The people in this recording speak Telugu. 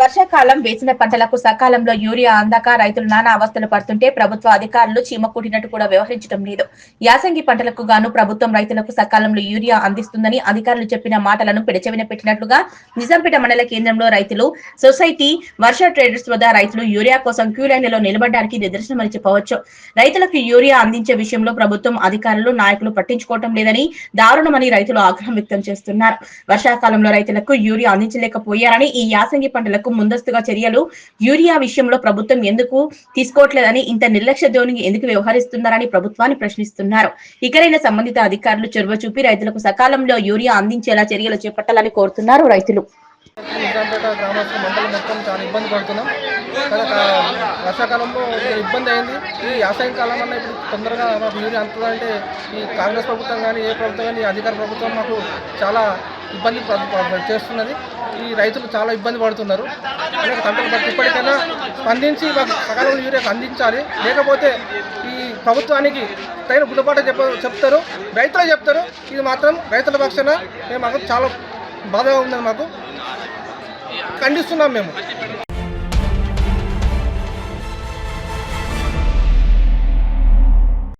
వర్షాకాలం వేసిన పంటలకు సకాలంలో యూరియా అందక రైతులు నానా అవస్థలు పడుతుంటే ప్రభుత్వ అధికారులు చీమ కుట్టినట్టు కూడా వ్యవహరించడం లేదు. యాసంగి పంటలకు గాను ప్రభుత్వం రైతులకు సకాలంలో యూరియా అందిస్తుందని అధికారులు చెప్పిన మాటలను పెడచెవిన పెట్టినట్లుగా నిజాంపేట మండల కేంద్రంలో రైతులు సొసైటీ వర్ష ట్రేడర్స్ వద్ద రైతులు యూరియా కోసం క్యూ లైన్లలో నిలబడడానికి నిదర్శనమని చెప్పవచ్చు. రైతులకు యూరియా అందించే విషయంలో ప్రభుత్వం అధికారులు నాయకులు పట్టించుకోవటం లేదని దారుణమని రైతులు ఆగ్రహం వ్యక్తం చేస్తున్నారు. వర్షాకాలంలో రైతులకు యూరియా అందించలేకపోయారని ఈ యాసంగి పంటలకు ముందస్తుగా చర్యలు. యూరియా విషయంలో ప్రభుత్వం ఎందుకు తీసుకోవట్లేదని ఇంత నిర్లక్ష్య ధోరణి ఎందుకు వ్యవహరిస్తున్నారని ప్రభుత్వాన్ని ప్రశ్నిస్తున్నారు. ఇకరైన సంబంధిత అధికారులు చొరవ చూపి రైతులకు సకాలంలో యూరియా అందించేలా చర్యలు చేపట్టాలని కోరుతున్నారు రైతులు. నిజాంపేట గ్రామస్తులు మండలం మొత్తం చాలా ఇబ్బంది పడుతున్నాం. కదా వర్షాకాలంలో ఇబ్బంది అయింది. ఈ యాసంగి కాలం అన్న ఇప్పుడు తొందరగా మాకు యూరియా అంతదంటే ఈ కాంగ్రెస్ ప్రభుత్వం కానీ ఏ ప్రభుత్వం కానీ అధికార ప్రభుత్వం మాకు చాలా ఇబ్బంది చేస్తున్నది. ఈ రైతులు చాలా ఇబ్బంది పడుతున్నారు. అనేక తంటలు బట్టి ఇప్పటికైనా స్పందించి మాకు సకాలంలో యూరియాకు అందించాలి. లేకపోతే ఈ ప్రభుత్వానికి తగిన గుణపాఠం చెప్ప చెప్తారు. రైతులే చెప్తారు. ఇది మాత్రం రైతుల పక్షాన మేము మాకు చాలా బాధగా ఉందని మాకు ఖండిస్తున్నాం మేము.